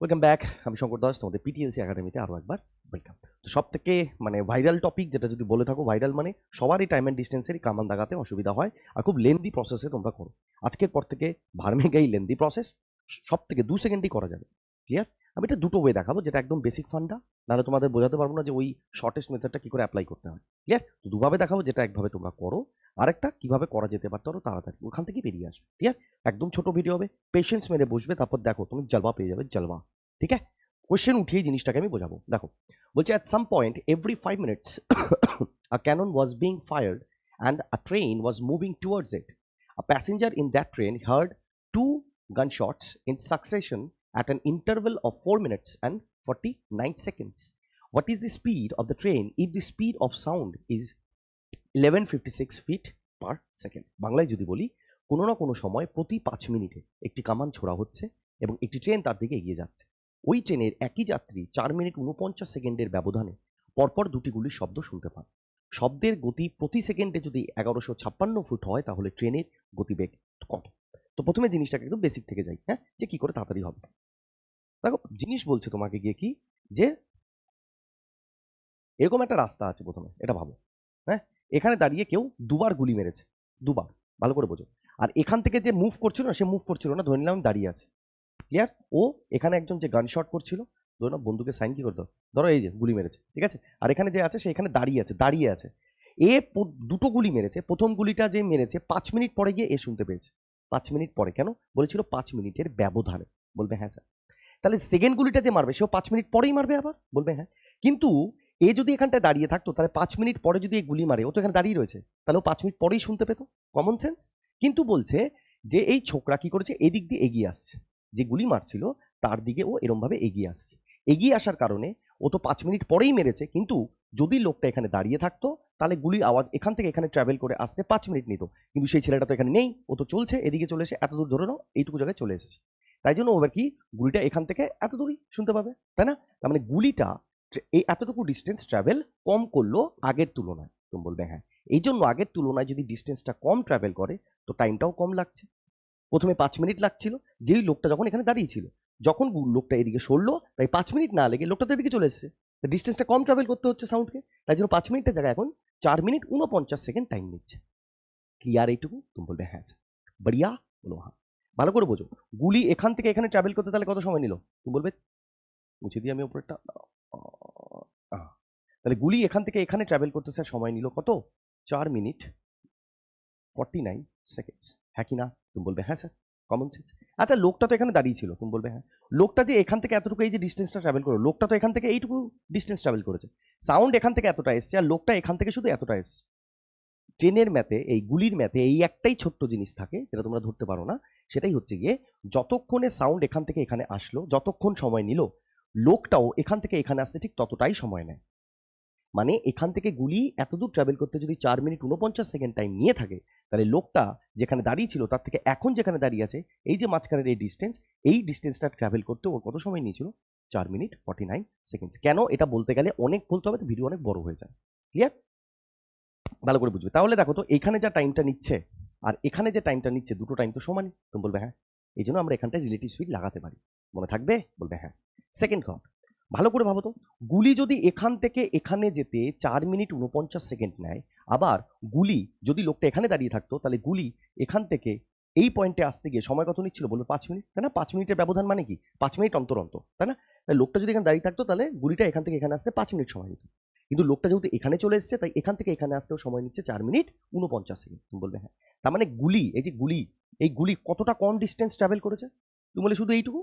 Welcome back আমি শঙ্কর দাস, তোমাদের পিটিএলসি একাডেমিতে আরও একবার ওয়েলকাম তো সব থেকে মানে ভাইরাল টপিক যেটা যদি বলে থাকো ভাইরাল মানে সবারই টাইম অ্যান্ড ডিস্টেন্সেরই কামান দাগাতে অসুবিধা হয় আর খুব লেন্দি প্রসেসে তোমরা করো। আজকের পর থেকে ভার্মেগাই লেন্দি প্রসেস সব থেকে দু সেকেন্ডই করা যাবে। ক্লিয়ার আমি এটা দুটো ওয়ে দেখাবো, যেটা একদম বেসিক ফান্ডা নাহলে তোমাদের বোঝাতে পারব না যে ওই শর্টেস্ট মেথডটা কি করে অ্যাপ্লাই করতে হয়। ক্লিয়ার তো দুভাবে দেখাবো, যেটা একভাবে তোমরা করো। আরেকটা, কীভাবে করা যেতে পারতো আরও তাড়াতাড়ি, ওখান থেকে বেরিয়ে আসবে। ক্লিয়ার একদম ছোট ভিডিও হবে। পেশেন্স মেরে বসবে, তারপর দেখো তুমি জলবা পেয়ে যাবে জলবা ঠিক আছে? কোয়েশ্চেন উঠিয়ে জিনিসটাকে আমি বোঝাবো। দেখো, বলছে at some point every five minutes a cannon was being fired and a train was moving towards it a passenger in that train heard to gunshots in succession at an interval of 4 minutes and 49 seconds. What is the speed of the train if the speed of sound is 1156 feet per second? বাংলায় যদি বলি, কোনো না কোনো সময় প্রতি পাঁচ মিনিটে একটি কামান ছোড়া হচ্ছে এবং একটি ট্রেন তার দিকে এগিয়ে যাচ্ছে ওই ট্রেনের একই যাত্রী চার মিনিট উনপঞ্চাশ সেকেন্ডের ব্যবধানে পরপর দুটি গুলির শব্দ শুনতে পান শব্দের গতি প্রতি সেকেন্ডে যদি এগারোশো ছাপ্পান্ন ফুট হয়, তাহলে ট্রেনের গতিবেগ কত তো প্রথমে জিনিসটাকে একটু বেসিক থেকে যাই হ্যাঁ? যে কি করে তাড়াতাড়ি হবে। দেখো, জিনিস বলছে তোমাকে গিয়ে কি? যে এরকম একটা রাস্তা আছে প্রথমে, এটা ভাবো হ্যাঁ? এখানে দাঁড়িয়ে কেউ দুবার গুলি মেরেছে, দুবার, ভালো করে বোঝো। আর এখান থেকে যে মুভ করছিল না, সে মুভ করছিল না, ধরে নিলাম দাঁড়িয়ে আছে। ক্লিয়ার ও এখানে একজন যে গান শট করছিল, ধরো না বন্ধুকে সাইন কি করতো ধরো এই যে গুলি মেরেছে, ঠিক আছে? আর এখানে যে আছে, সে এখানে দাঁড়িয়ে আছে দাঁড়িয়ে আছে। এ দুটো গুলি মেরেছে, প্রথম গুলিটা যে মেরেছে, পাঁচ মিনিট পরে গিয়ে এ শুনতে পেয়েছে। পাঁচ মিনিট পরে, কেন? বলেছিল পাঁচ মিনিটের ব্যবধানে। বলবে হ্যাঁ স্যার। তাহলে সেকেন্ড গুলিটা যে মারবে, সেও পাঁচ মিনিট পরেই মারবে আবার? বলবে হ্যাঁ। কিন্তু এ যদি এখানটায় দাঁড়িয়ে থাকতো, তাহলে পাঁচ মিনিট পরে যদি এই গুলি মারে, ও তো এখানে দাঁড়িয়ে রয়েছে, তাহলে ও পাঁচ মিনিট পরেই শুনতে পেতো। কমন সেন্স কিন্তু বলছে যে এই ছোকরা কি করেছে? এদিক দিয়ে এগিয়ে আসছে। যে গুলি মারছিল, তার দিকে ও এরম ভাবে এগিয়ে আসছে। এগিয়ে আসার কারণে ও তো পাঁচ মিনিট পরেই মেরেছে, কিন্তু যদি লোকটা এখানে দাঁড়িয়ে থাকতো, তাহলে গুলির আওয়াজ এখান থেকে এখানে ট্রাভেল করে আসতে পাঁচ মিনিট নিত। কিন্তু সেই ছেলেটা তো এখানে নেই, ও তো চলছে, এদিকে চলে এসে এত দূর ধরে নাও, এইটুকু জায়গায় চলে এসেছে। তাই জন্য ও এবার কি, গুলিটা এখান থেকে এত দূরই শুনতে পাবে, তাই না? তার মানে গুলিটা এই এতটুকু ডিস্টেন্স ট্রাভেল কম করল আগের তুলনায়। তুমি বলবে হ্যাঁ। এই জন্য আগের তুলনায় যদি ডিস্টেন্সটা কম ট্রাভেল করে, তো টাইমটাও কম লাগছে। প্রথমে পাঁচ মিনিট লাগছিল, যেই লোকটা যখন এখানে দাঁড়িয়ে ছিল, যখন লোকটা এদিকে সরলো, তাই পাঁচ মিনিট না লেগে লোকটা তো এদিকে চলে এসেছে। ডিস্টেন্সটা কম ট্রাভেল করতে হচ্ছে সাউন্ডকে তাই জন্য পাঁচ মিনিটের জায়গায় এখন চার মিনিট উনপঞ্চাশ সেকেন্ড টাইম নিচ্ছে। ক্লিয়ার এইটুকু? তুমি বলবে হ্যাঁ স্যার বড়িয়া বলো হ্যাঁ ভালো করে বোঝো। গুলি এখান থেকে এখানে ট্রাভেল করতে তাহলে কত সময় নিল? তুমি বলবে মুছে দিই আমি উপরেরটা। আহ, তাহলে গুলি এখান থেকে এখানে ট্রাভেল করতে স্যার সময় নিল কত? চার মিনিট ফর্টি নাইন সেকেন্ডস হ্যাঁ কি না? তুমি বলবে হ্যাঁ স্যার কমন সেন্স আচ্ছা লোকটা তো এখানে দাঁড়িয়ে ছিল, তুমি বলবে হ্যাঁ। লোকটা যে এখান থেকে এতটুকু এই যে ডিস্টেন্সটা ট্রাভেল করল, লোকটা তো এখান থেকে এইটুকু ডিস্টেন্স ট্রাভেল করেছে। সাউন্ড এখান থেকে এতটা এসছে, আর লোকটা এখান থেকে শুধু এতটা এসছে। ট্রেনের ম্যাথে এই গুলির ম্যাথে এই একটাই ছোট্ট জিনিস থাকে, যেটা তোমরা ধরতে পারো না, সেটাই হচ্ছে গিয়ে যতক্ষণে সাউন্ড এখান থেকে এখানে আসলো, যতক্ষণ সময় নিল, লোকটাও এখান থেকে এখানে আসতে ঠিক ততটাই সময় নেয়। মানে এখান থেকে গুলি এতদূর ট্রাভেল করতে যদি চার মিনিট উনপঞ্চাশ সেকেন্ড টাইম নিয়ে থাকে, তাহলে লোকটা যেখানে দাঁড়িয়ে ছিল, তার থেকে এখন যেখানে দাঁড়িয়ে আছে, এই যে মাঝখানের এই ডিস্টেন্স এই ডিস্টেন্সটা ট্রাভেল করতে ওর কত সময় নিয়েছিল? চার মিনিট ফর্টি নাইন সেকেন্ডস কেন? এটা বলতে গেলে অনেক বলতে হবে, তো ভিডিও অনেক বড় হয়ে যায়। ক্লিয়ার ভালো করে বুঝবে। তাহলে দেখো তো, এখানে যা টাইমটা নিচ্ছে, আর এখানে যে টাইমটা নিচ্ছে, দুটো টাইম তো সমানই। তুমি বলবে হ্যাঁ এই জন্য আমরা এখানটায় রিলেটিভ স্পিড লাগাতে পারি। মনে থাকবে? বলবে হ্যাঁ। সেকেন্ড থট ভালো করে ভাবো তো। গুলি যদি এখান থেকে এখানে যেতে চার মিনিট উনপঞ্চাশ সেকেন্ড নেয়, আবার গুলি যদি লোকটা এখানে দাঁড়িয়ে থাকতো, তাহলে গুলি এখান থেকে এই পয়েন্টে আসতে গিয়ে সময় কত নিচ্ছিল বলবে পাঁচ মিনিট? তাই না? পাঁচ মিনিটের ব্যবধান মানে কি? পাঁচ মিনিট অন্তর অন্তর, তাই না? লোকটা যদি এখানে দাঁড়িয়ে থাকতো, তাহলে গুলিটা এখান থেকে এখানে আসতে পাঁচ মিনিট সময় নিত। কিন্তু লোকটা যেহেতু এখানে চলে এসেছে, তাই এখান থেকে এখানে আসতেও সময় নিচ্ছে চার মিনিট উনপঞ্চাশ সেকেন্ড। তুমি বলবে হ্যাঁ। তার মানে গুলি, এই যে গুলি, এই গুলি কতটা কম ডিস্টেন্স ট্রাভেল করেছে? তুমি বলে শুধু এইটুকু?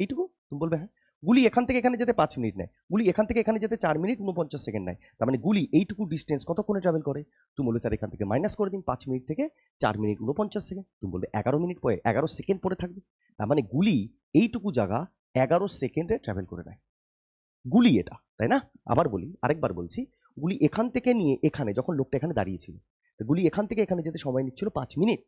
এইটুকু? তুমি বলবে হ্যাঁ। গুলি এখান থেকে এখানে যেতে পাঁচ মিনিট নেয়। গুলি এখান থেকে এখানে যেতে চার মিনিট উনপঞ্চাশ সেকেন্ড নেয়। তার মানে গুলি এইটুকু ডিস্টেন্স কতক্ষণে ট্রাভেল করে? তুমি বলবে স্যার এখান থেকে মাইনাস করে দিন, পাঁচ মিনিট থেকে চার মিনিট উনপঞ্চাশ সেকেন্ড। তুমি বলবে এগারো মিনিট পরে, এগারো সেকেন্ড পরে থাকবে। তার মানে গুলি এইটুকু জায়গা এগারো সেকেন্ডে ট্রাভেল করে নেয়। গুলি এটা, তাই না? আবার বলি, আরেকবার বলছি, গুলি এখান থেকে নিয়ে এখানে, যখন লোকটা এখানে দাঁড়িয়েছিল গুলি এখান থেকে এখানে যেতে সময় নিচ্ছিল পাঁচ মিনিট।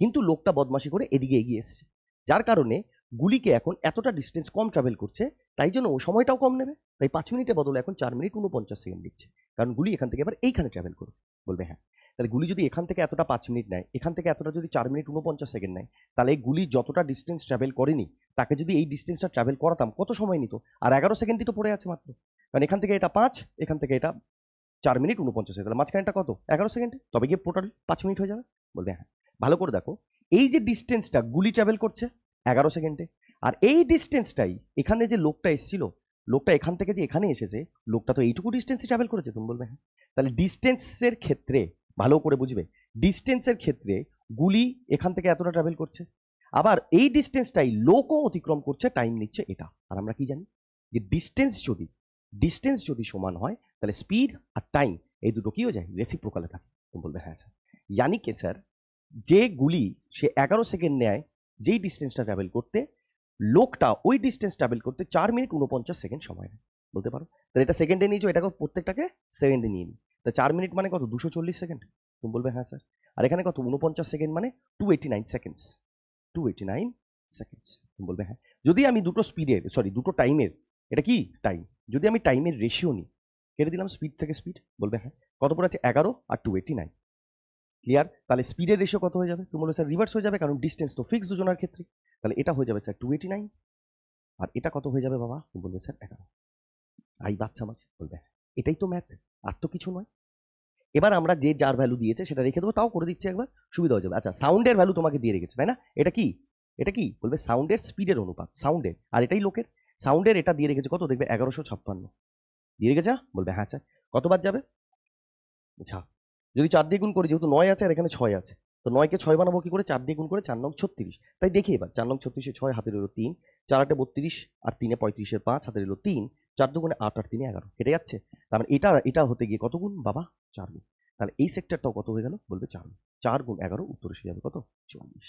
কিন্তু লোকটা বদমাশি করে এদিকে এগিয়ে এসছে। যার কারণে গুলিকে এখন এতটা ডিস্টেন্স কম ট্রাভেল করছে, তাই জন্য ও সময়টাও কম নেবে। তাই পাঁচ মিনিটের বদলে এখন চার মিনিট উনপঞ্চাশ সেকেন্ড দিচ্ছে। কারণ গুলি এখান থেকে এবার এইখানে ট্রাভেল করবে, বলবে হ্যাঁ। তাহলে গুলি যদি এখান থেকে এতটা পাঁচ মিনিট নেয়, এখান থেকে এতটা যদি চার মিনিট উনপঞ্চাশ সেকেন্ড নেয়, তাহলে গুলি যতটা ডিস্টেন্স ট্রাভেল করেনি, তাকে যদি এই ডিস্টেন্সটা ট্রাভেল করাতাম, কত সময় নিত? আর এগারো সেকেন্ডই তো পড়ে আছে মাত্র। কারণ এখান থেকে এটা পাঁচ, এখান থেকে এটা চার মিনিট উনপঞ্চাশ তাহলে মাঝখানেটা কত? এগারো সেকেন্ড তবে গিয়ে টোটাল পাঁচ মিনিট হয়ে যাবে, বলবে হ্যাঁ। ভালো করে দেখো, এই যে ডিস্টেন্সটা গুলি ট্রাভেল করছে এগারো সেকেন্ডে। আর এই ডিস্টেন্সটাই এখানে যে লোকটা এসেছিল, লোকটা এখান থেকে যে এখানে এসেছে, লোকটা তো এইটুকু ডিস্টেন্সই ট্রাভেল করেছে, তুমি বলবে হ্যাঁ? তাহলে ডিস্টেন্সের ক্ষেত্রে, ভালো করে বুঝবে ডিস্টেন্সের ক্ষেত্রে গুলি এখান থেকে এতটা ট্রাভেল করছে। আবার এই ডিস্টেন্সটাই লোকও অতিক্রম করছে টাইম নিচ্ছে এটা। আর আমরা কি জানি? যে ডিস্টেন্স যদি ডিস্টেন্স যদি সমান হয়, তাহলে স্পিড আর টাইম এই দুটো কি হয়ে যায় রেসিপ্রোকালে থাকে। তুমি বলবে হ্যাঁ স্যার ইয়ানি কে স্যার যে গুলি সে এগারো সেকেন্ড নেয় যেই ডিস্টেন্সটা ট্রাভেল করতে, লোকটা ওই ডিস্টেন্স ট্রাভেল করতে চার মিনিট উনপঞ্চাশ সেকেন্ড সময় নেয়। বলতে পারো? তাহলে এটা সেকেন্ডে নিয়েছো এটাকে প্রত্যেকটাকে সেকেন্ডে নিয়ে নিই। তা চার মিনিট মানে কত? দুশো চল্লিশ সেকেন্ড তুমি বলবে হ্যাঁ স্যার আর এখানে কত? উনপঞ্চাশ সেকেন্ড মানে two eighty nine seconds two eighty nine seconds তুমি বলবে হ্যাঁ। যদি আমি দুটো স্পিডের সরি দুটো টাইমের এটা কি? টাইম যদি আমি টাইমের রেশিও নিই, কেটে দিলাম স্পিড থেকে স্পিড বলবে হ্যাঁ। কত পড়ে আছে এগারো আর টু এইটি নাইন ক্লিয়ার তাহলে স্পিডের রেশিও কত হয়ে যাবে? তুমি বলবে, স্যার রিভার্স হয়ে যাবে, কারণ ডিস্টেন্স তো ফিক্স দুজনের ক্ষেত্রে। তাহলে এটা হয়ে যাবে, স্যার টু এইটি নাইন আর এটা কত হয়ে যাবে বাবা? তুমি বলবে, স্যার, এগারো। আই বাচ্চা মাছ বলবে, এটাই তো ম্যাথ আর তো কিছু নয়। এবার আমরা যে যার ভ্যালু দিয়েছে, সেটা রেখে দেবো, তাও করে দিচ্ছি একবার, সুবিধা হয়ে যাবে। আচ্ছা সাউন্ডের ভ্যালু তোমাকে দিয়ে রেখেছে, তাই না? এটা কি? এটা কি? বলবে সাউন্ডের স্পিডের অনুপাত সাউন্ডের আর এটাই লোকের। সাউন্ডের এটা দিয়ে রেখেছে কত? দেখবে, এগারোশো ছাপ্পান্ন। দিয়ে রেখেছে? বলবে হ্যাঁ স্যার। কতবার যাবে? আচ্ছা যদি চার দিয়ে গুণ করি, যেহেতু নয় আছে আর এখানে ছয় আছে, তো নয়কে ছয় বানাবো কি করে? চার দিয়ে গুণ করে চার নং ছত্রিশ। তাই দেখি এবার, চার নং ছত্রিশে ছয় হাতের এলো তিন, চার আটে বত্রিশ আর তিনে পঁয়ত্রিশের পাঁচ হাতের এলো তিন, চার দুগুণে আট আর তিনে এগারো। কেটে যাচ্ছে? তার মানে এটা এটা হতে গিয়ে কত গুণ? বাবা, চার গুণ। তাহলে এই সেক্টরটাও কত হয়ে গেল? বলবে চার গুণ। চার গুণ এগারো, উত্তর এসে যাবে কত? চল্লিশ।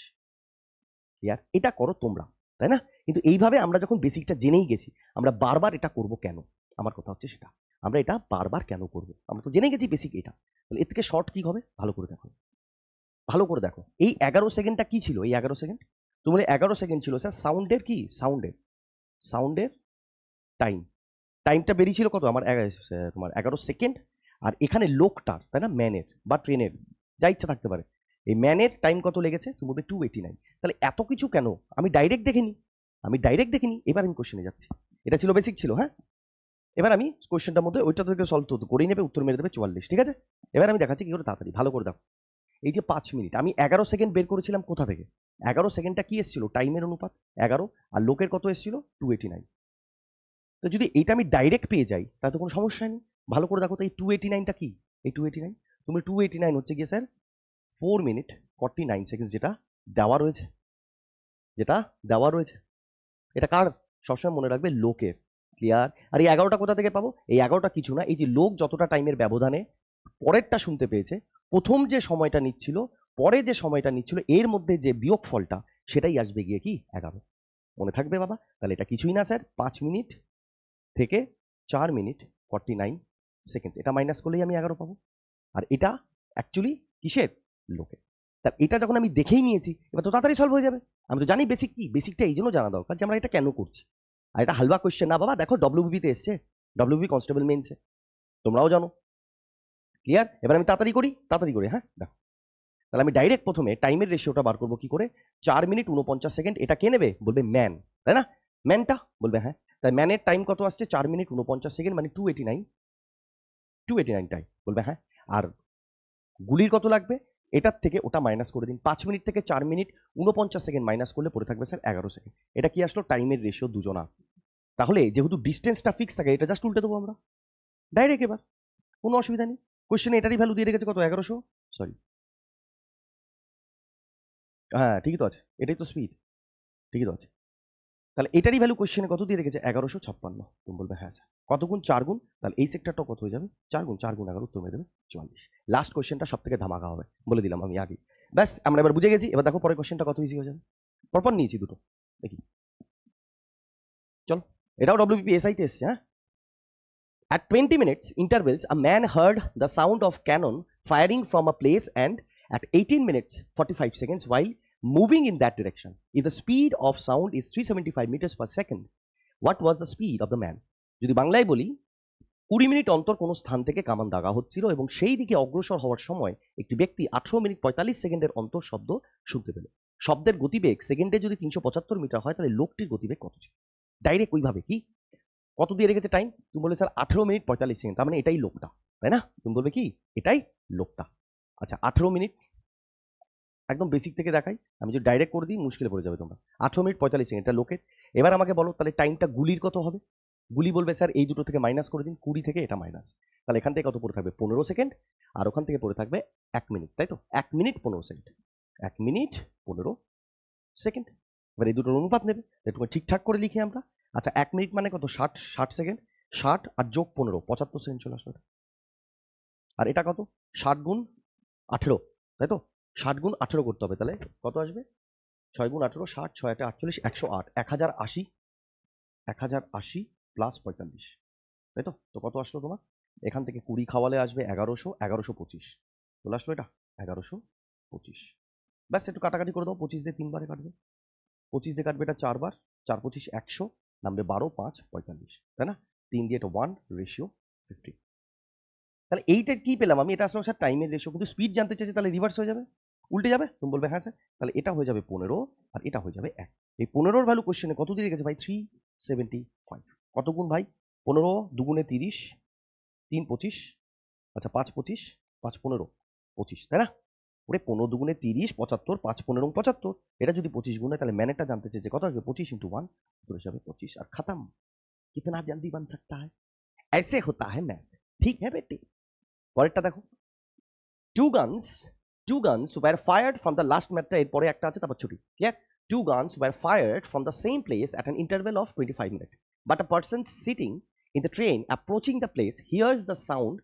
ক্লিয়ার এটা করো তোমরা, তাই না? কিন্তু এইভাবে আমরা যখন বেসিকটা জেনেই গেছি, আমরা বারবার এটা করব কেন? আমার কথা হচ্ছে সেটা। আমরা এটা বারবার কেন করব? আমরা তো জেনে গেছি বেসিক এটা। তাহলে এর থেকে শর্ট কি হবে? ভালো করে দেখো। ভালো করে দেখো। এই এগারো সেকেন্ডটা কি ছিল? এই এগারো সেকেন্ড তোমার এগারো সেকেন্ড ছিল স্যার সাউন্ডের কি? সাউন্ডের সাউন্ডের টাইম টাইমটা বেরিয়েছিল কত? আমার তোমার এগারো সেকেন্ড আর এখানে লোকটার, তাই না? ম্যানের বা ট্রেনের যা ইচ্ছা থাকতে পারে। এই ম্যানের টাইম কত লেগেছে? তুমি বলবে টু এইটি নাইন তাহলে এত কিছু কেন? আমি ডাইরেক্ট দেখিনি। আমি ডাইরেক্ট দেখিনি। এবার আমি কোশ্চেনে যাচ্ছি। এটা ছিল বেসিক ছিল হ্যাঁ? এবার আমি কোশ্চেনটার মধ্যে ওইটা থেকে সলভ তো করেই নেবে, উত্তর মেরে দেবে চুয়াল্লিশ, ঠিক আছে? এবার আমি দেখাচ্ছি কি করে তাড়াতাড়ি, ভালো করে দেখো। এই যে পাঁচ মিনিট, আমি এগারো সেকেন্ড বের করেছিলাম কোথা থেকে? এগারো সেকেন্ডটা কি এসেছিল? টাইমের অনুপাত এগারো, আর লোকের কত এসেছিল? টু এইটি নাইন তো যদি এইটা আমি ডাইরেক্ট পেয়ে যাই, তাহলে তো কোনো সমস্যা নেই। ভালো করে দেখো তো, এই টু এইটি নাইনটা কি? এই টু এইটি নাইন তুমি টু এইটি নাইন হচ্ছে গিয়ে sir four minute forty nine seconds যেটা দেওয়া রয়েছে। যেটা দেওয়া রয়েছে। এটা কার? সবসময় মনে রাখবে লোকের। ক্লিয়ার আর এই এগারোটা কোথা থেকে পাবো? এই এগারোটা কিছু না, এই যে লোক যতটা টাইমের ব্যবধানে পরেরটা শুনতে পেয়েছে, প্রথম যে সময়টা নিচ্ছিল, পরে যে সময়টা নিচ্ছিল, এর মধ্যে যে বিয়োগ ফলটা সেটাই আসবে গিয়ে কি? এগারো। মনে থাকবে বাবা? তাহলে এটা কিছুই না স্যার, পাঁচ মিনিট থেকে চার মিনিট ফর্টি নাইন সেকেন্ডস এটা মাইনাস করলেই আমি এগারো পাবো। আর এটা অ্যাকচুয়ালি কিসের? লোকে তা এটা যখন আমি দেখেই নিয়েছি, এবার তো তাড়াতাড়ি সলভ হয়ে যাবে। আমি তো জানি বেসিক কি? বেসিকটা এই জন্য জানা দরকার যে আমরা এটা কেন করছি। আর এটা হালবা কোয়েশ্চেন না বাবা, দেখো ডব্লিউবিতে এসছে। ডব্লিউবি কনস্টেবল মেন্সে তোমরাও জানো। ক্লিয়ার এবার আমি তাড়াতাড়ি করি তাড়াতাড়ি করি হ্যাঁ? দেখো। তাহলে আমি ডাইরেক্ট প্রথমে টাইমের রেশিওটা বার করব কি করে? চার মিনিট উনপঞ্চাশ সেকেন্ড এটা কে নেবে? বলবে ম্যান তাই না? ম্যানটা বলবে হ্যাঁ। তাই ম্যানের টাইম কত আসছে? চার মিনিট উনপঞ্চাশ সেকেন্ড মানে two eighty nine two eighty nine time বলবে হ্যাঁ। আর গুলির কত লাগবে? এটার থেকে ওটা মাইনাস করে দিন। পাঁচ মিনিট থেকে চার মিনিট উনপঞ্চাশ সেকেন্ড মাইনাস করলে পড়ে থাকবে স্যার এগারো সেকেন্ড এটা কি আসলো? টাইমের রেশিও দুজনা তাহলে যেহেতু ডিস্টেন্সটা ফিক্স থাকে, এটা জাস্ট উল্টে দেবো আমরা। ডাইরেক্ট এবার। কোনো অসুবিধা নেই। কোশ্চেনে এটারই ভ্যালু দিয়ে রেখেছে কত? এগারোশো? সরি হ্যাঁ ঠিকই তো আছে। এটাই তো স্পিড ঠিকই তো আছে। তাহলে এটারই ভ্যালু কোশ্চেনে কত দিয়ে রেখেছে? এগারোশো ছাপ্পান্ন। তুমি বলবে হ্যাঁ স্যার কত গুণ চার গুণ? তাহলে এই সেক্টরটা কত হয়ে যাবে? চার গুণ চার গুণ এগারো উত্তর হয়ে যাবে চুয়াল্লিশ। লাস্ট কোশ্চেনটা সব থেকে ধামাকা হবে। বলে দিলাম আমি আগে ব্যাস আমরা এবার বুঝে গেছি। এবার দেখো পরে কোশ্চেনটা কত ইজি হয়ে যাবে। পরপর নিয়েছি দুটো। দেখি। চলো। এটাও ডব্লিউপি এসআই তে এসছে হ্যাঁ? At 20 minutes intervals, a man heard the sound of cannon firing from a place and at 18 minutes 45 seconds while moving in that direction. If the speed of sound is 375 meters per second, what was the speed of the man? যদি বাংলায় বলি কুড়ি minute অন্তর কোনো স্থান থেকে কামান দাগা হচ্ছিল এবং সেই দিকে অগ্রসর হওয়ার সময় একটি ব্যক্তি আঠারো মিনিট পঁয়তাল্লিশ সেকেন্ডের অন্তর শব্দ শুনতে পেল। শব্দের গতিবেগ সেকেন্ডে যদি তিনশো পঁচাত্তর মিটার হয় তাহলে লোকটির গতিবেগ কত ছিল? ডাইরেক্ট ওইভাবে কি? কত দিয়ে রেখেছে টাইম তুমি বলে স্যার আঠেরো মিনিট পঁয়তাল্লিশ সেকেন্ড। তার মানে এটাই লোকটা তাই না? তুমি বলবে কি? এটাই লোকটা। আচ্ছা আঠেরো মিনিট একদম বেসিক থেকে দেখাই, আমি যদি ডাইরেক্ট করে দিই, মুশকিলে পড়ে যাবে তোমরা। আঠেরো মিনিট পঁয়তাল্লিশ সেকেন্ড এটা লোকের। এবার আমাকে বলো, তাহলে টাইমটা গুলির কত হবে? গুলি বলবে, স্যার, এই দুটো থেকে মাইনাস করে দিন, কুড়ি থেকে এটা মাইনাস তাহলে এখান থেকে কত পড়ে থাকবে? পনেরো সেকেন্ড আর ওখান থেকে পড়ে থাকবে এক মিনিট তাই তো? এক মিনিট পনেরো সেকেন্ড এক মিনিট পনেরো সেকেন্ড এবার এই দুটোর অনুপাত নেবে একটু ঠিকঠাক করে লিখি আমরা। আচ্ছা এক মিনিট মানে কত? ষাট ষাট সেকেন্ড ষাট আর যোগ পনেরো, পঁচাত্তর সেকেন্ড চলে এটা। আর এটা কত? ষাট গুণ আঠেরো, তাই তো? ষাট গুণ আঠেরো করতে হবে তাহলে। কত আসবে? ছয় গুণ আঠেরো, ষাট, ছয় আটে আটচল্লিশ, একশো আট। এক হাজার আশি। এক হাজার আশি প্লাস পঁয়তাল্লিশ। তাই তো? তো কত আসলো তোমার? এখান থেকে কুড়ি খাওয়ালে আসবে এগারোশো এগারোশো পঁচিশ। চলে আসলো এটা? এগারোশো পঁচিশ। ব্যাস, একটু কাটাকাটি করে দাও। পঁচিশ দিয়ে তিনবারে কাটবে। পঁচিশ দিয়ে কাটবে এটা চারবার। চার, পঁচিশ, একশো, নামবে বারো, পাঁচ, পঁয়তাল্লিশ। তাই না? তিন দিয়ে এটা ওয়ান রেশিও ফিফটি তাহলে এইটা কি পেলাম? আমি এটা আসলে স্যার টাইমের রেশিও কিন্তু স্পিড জানতে চাইছি, তাহলে রিভার্স হয়ে যাবে। উল্টে যাবে তুমি বলবে হ্যাঁ স্যার তাহলে এটা হয়ে যাবে পনেরো আর এটা হয়ে যাবে এক এই পনেরোর ভ্যালু কোশ্চেনে কত দিয়ে গেছে ভাই থ্রি সেভেন্টি ফাইভ কত গুণ ভাই পনেরো দুগুণে তিরিশ তিন পঁচিশ আচ্ছা পাঁচ পঁচিশ পাঁচ পনেরো পঁচিশ তাই না ওরে পনেরো দুগুণে তিরিশ পঁচাত্তর পাঁচ পনেরো পঁচাত্তর এটা যদি পঁচিশ গুণ হয় তাহলে ম্যানেটটা জানতে চেয়েছে কত আসবে পঁচিশ ইন্টু ওয়ান तो যাবে পঁচিশ আর খতম কিতনা জলদি बन सकता है ऐसे होता है मैथ ठीक है बेटे পরেরটা দেখো two guns two guns were fired from the last ম্যাথটা এরপরে একটা আছে, তারপর ছুটি clear guns were fired from the same place at an interval of twenty five minute but a person sitting in the train approaching the place hears the sound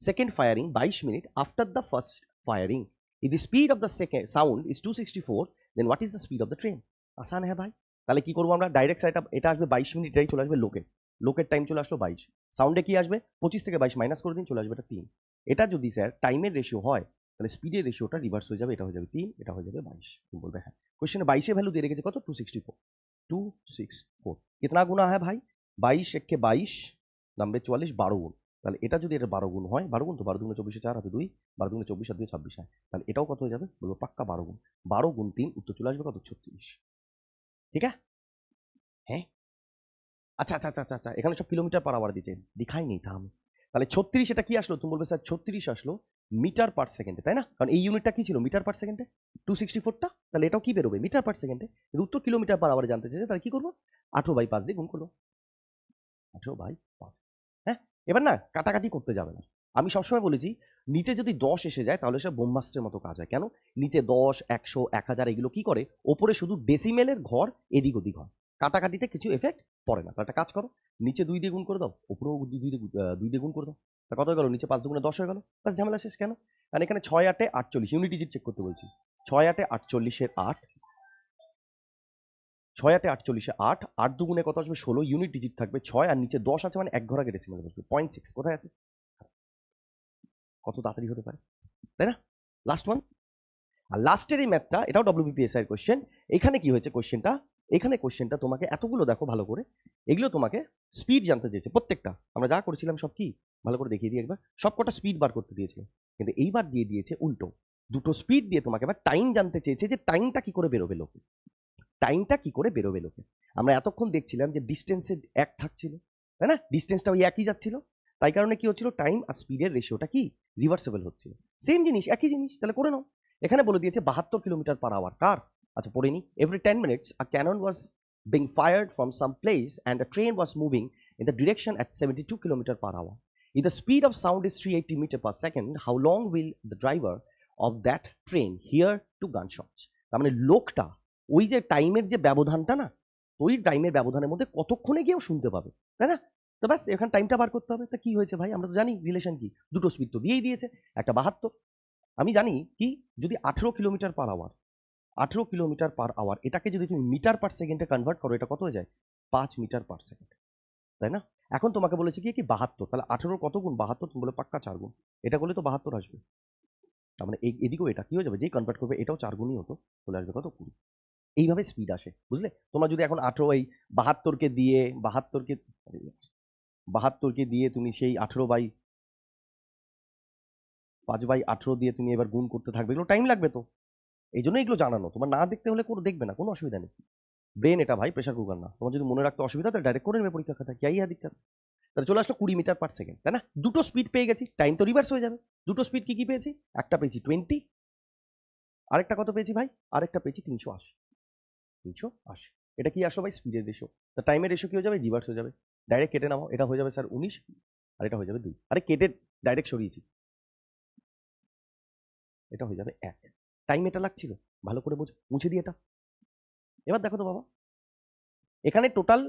second firing 22 minute after the first firing. If the speed of the second, sound is 264 then what is the speed of the train? আসান হ্যাঁ ভাই। তাহলে কি করব আমরা? Direct এটা এটা আসবে বাইশ মিনিট এটাই চলে আসবে লোকের লোকের টাইম চলে আসলো বাইশ। সাউন্ডে কি আসবে? পঁচিশ থেকে বাইশ মাইনাস করে দিন, চলে আসবে এটা তিন। এটা যদি স্যার টাইমের রেশিও হয় তাহলে স্পিডের রেশিওটা রিভার্স হয়ে যাবে, এটা হয়ে যাবে তিন, এটা হয়ে যাবে বাইশ। তুমি বলবে হ্যাঁ কোশ্চেনে বাইশে ভ্যালু দিয়ে রেখেছে কত? Two sixty four two six four কিতনা গুণা হয় ভাই? বাইশ একে বাইশ নামবে চুয়াল্লিশ, বারো গুণ। তাহলে এটা যদি এটা বারো গুণ হয়, বারো গুণ তো বারো দুগুণে চব্বিশে চার, হাতে দুই, বারো দুগুণে চব্বিশ আর দুই, ছাব্বিশ হয়। তাহলে এটাও কত হয়ে যাবে? বলব পাক্কা বারো গুণ। বারো গুণ তিন, উত্তর চলে আসবে কত? ছত্রিশ। ঠিক আছে? হ্যাঁ? আচ্ছা আচ্ছা আচ্ছা আচ্ছা আচ্ছা। এখানে সব কিলোমিটার পার আওয়ার দিচ্ছে। দেখাই নেই, থাম। তাহলে ছত্রিশ এটা কি আসলো? তুমি বলবে, স্যার, ছত্রিশ আসলো। মিটার পার সেকেন্ডে তাই না? কারণ এই ইউনিটটা কি ছিল? মিটার পার সেকেন্ডে টু সিক্সটি ফোরটা তাহলে এটাও কি বেরোবে? মিটার পার সেকেন্ডে কিন্তু উত্তর কিলোমিটার পার আওয়ারে জানতে চাইছে, তাহলে কি করব? আঠেরো বাই পাঁচ দিয়ে গুণ করল আঠেরো বাই পাঁচ। হ্যাঁ? এবার না, কাটাকাটি করতে যাবে না। আমি সবসময় বলেছি, নিচে যদি দশ এসে যায়, তাহলে সে ব্রহ্মাস্ত্রের মতো কাজ হয়। কেন? নিচে দশ, একশো, এক হাজার এগুলো কি করে? ওপরে শুধু ডেসিমেলের ঘর, এদিক ওদিক হয়। কাটাকাটিতে কিছু এফেক্ট পড়ে না। একটা কাজ করো, নিচে দুই দিয়ে গুণ করে দাও, উপরেও দুই দিয়ে দুই দিয়ে গুণ করে দাও। তা কত গেল? নিচে পাঁচ দুগুণে দশ হয়ে গেল? বাস ঝামেলা শেষ কেন? কারণ এখানে ছয় আটে আটচল্লিশ ইউনিট চেক করতে বলছি। ছয় আটে আটচল্লিশের আট, ছয় আটে আটচল্লিশে আট আট দুগুণে কত আসবে? ষোলো ইউনিট ডিজিট থাকবে ছয়, আর নিচে দশ আছে মানে এক ঘর আগে ডেসিমেল বসবে পয়েন্ট সিক্স কোথায় আছে? কত তাড়াতাড়ি হতে পারে, তাই না? লাস্ট ওয়ান আর লাস্টের এই ম্যাথটা এটাও ডব্লিউবিপিএসআই এর কোশ্চেন এখানে কি হয়েছে কোশ্চেনটা এখানে কোশ্চেনটা তোমাকে এতগুলো দেখো ভালো করে, এগুলো তোমাকে স্পিড জানতে চেয়েছে প্রত্যেকটা। আমরা যা করেছিলাম সব কি? ভালো করে দেখিয়ে দিই একবার। সব কটা স্পিড বার করতে দিয়েছিল কিন্তু এইবার দিয়ে দিয়েছে উল্টো। দুটো স্পিড দিয়ে তোমাকে এবার টাইম জানতে চেয়েছে যে টাইমটা কি করে বেরোবে লোকে। টাইমটা কি করে বেরোবে লোকে। আমরা এতক্ষণ দেখছিলাম যে ডিস্টেন্সে এক থাকছিল, তাই না? ডিস্টেন্সটা ওই একই যাচ্ছিল। তাই কারণে কি হচ্ছিল? টাইম আর স্পিডের রেশিওটা কি? রিভার্সেবল হচ্ছিল। সেম জিনিস, একই জিনিস। তাহলে করে নাও। এখানে বলে দিয়েছে বাহাত্তর কিলোমিটার পার আওয়ার কার? আচ্ছা পড়ে নি। Every ten minutes a cannon was being fired from some place and a train was moving in the direction at seventy two kilometer per hour If the speed of sound is 380 meter per second, how long will the driver of that train hear two gunshots? তার মানে লোকটা ওই যে টাইমের যে ব্যবধানটা না ওই টাইমের ব্যবধানের মধ্যে কতক্ষণে গিয়েও শুনতে পাবে তাই না? তো ব্যাস এখানে টাইমটা বার করতে হবে। তা কি হয়েছে ভাই? আমরা তো জানি রিলেশন কি। দুটো স্পিড তো দিয়েই দিয়েছে একটা বাহাত্তর। আমি জানি কি যদি আঠেরো কিলোমিটার পার আওয়ার আঠেরো কিলোমিটার পার আওয়ার এটাকে যদি তুমি মিটার পার সেকেন্ডে কনভার্ট করো, এটা কত হয়ে যায়? পাঁচ মিটার পার সেকেন্ড তাই না? এখন তোমাকে বলেছে কি কি বাহাত্তর, তাহলে আঠেরোর কত গুণ? বাহাত্তর, তুমি বলে পাক্কা চার গুণ, এটা করলে তো বাহাত্তর আসবে। তার মানে এদিকেও এটা কি হয়ে যাবে? যেই কনভার্ট করবে, এটাও চার গুণই হতো, চলে আসবে কত? কুড়ি। এইভাবে স্পিড আসে, বুঝলে? তোমরা যদি এখন আঠেরো এই বাহাত্তরকে দিয়ে, বাহাত্তরকে বাহাত্তরকে দিয়ে তুমি সেই আঠেরো বাই পাঁচ বাই আঠেরো দিয়ে তুমি এবার গুণ করতে থাকবে, এগুলো টাইম লাগবে তো। এই জন্য এগুলো জানানো। তোমার না দেখতে হলে কোনো, দেখবে না, কোনো অসুবিধা নেই। ব্রেন এটা ভাই প্রেশার কুকার না। তোমার যদি মনে রাখতে অসুবিধা, তাহলে ডাইরেক্ট করে নেবে পরীক্ষা খাতা কি ইয়া দিক্কত তাহলে চলে আসলো কুড়ি মিটার পার সেকেন্ড তাই না? দুটো স্পিড পেয়ে গেছি টাইম তো রিভার্স হয়ে যাবে। দুটো স্পিড কি কি পেয়েছি? একটা পেয়েছি টোয়েন্টি আরেকটা কত পেয়েছি ভাই? আরেকটা পেয়েছি তিনশো আশি। তিনশো আশি। এটা কি আসো ভাই? স্পিডের রেশো তা টাইমের রেশো কি হয়ে যাবে? রিভার্স হয়ে যাবে। ডাইরেক্ট কেটে নামাও এটা হয়ে যাবে স্যার উনিশ, আর এটা হয়ে যাবে দুই। আরে কেটে ডাইরেক্ট সরিয়েছি। এটা হয়ে যাবে এক। টাইম এটা লাগছিল। ভালো করে বুঝ, মুছে দিয়ে এটা। এবার দেখো তো বাবা, এখানে টোটাল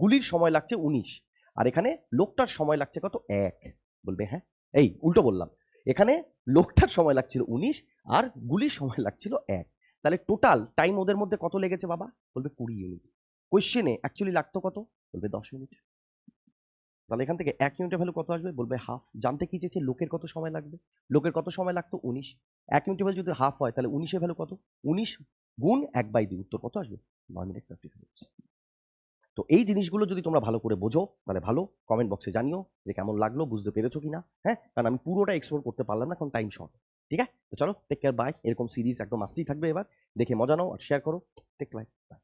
গুলির সময় লাগছে উনিশ, আর এখানে লোকটার সময় লাগছে কত? এক। বলবে হ্যাঁ? এই, উল্টো বললাম। এখানে লোকটার সময় লাগছিল উনিশ, আর গুলির সময় লাগছিল এক। তাহলে টোটাল টাইম ওদের মধ্যে কত লেগেছে বাবা? বলবে কুড়ি ইউনিট কোয়েশ্চেনে অ্যাকচুয়ালি লাগতো কত? বলবে দশ মিনিট তাহলে এখান থেকে এক ইউনিটের ভ্যালু কত আসবে? বলবে হাফ জানতে কি চেয়েছে? লোকের কত সময় লাগবে? লোকের কত সময় লাগতো? উনিশ। এক ইউনিটের ভ্যালু যদি হাফ হয়, তাহলে উনিশের ভ্যালু কত? উনিশ গুণ এক বাই দুই। উত্তর কত আসবে? নয় মিনিট সেকেন্ডস তো এই জিনিসগুলো যদি তোমরা ভালো করে বোঝো, তাহলে ভালো। কমেন্ট বক্সে জানিও যে কেমন লাগল, বুঝতে পেরেছ কিনা? হ্যাঁ? কারণ আমি পুরোটা এক্সপ্লোর করতে পারলাম না, এখন টাইম শর্ট ঠিক আছে? তো চলো টেক কেয়ার বাই এরকম সিরিজ একদম আসতেই থাকবে এবার। দেখে মজা নাও আর শেয়ার করো। Take bye bye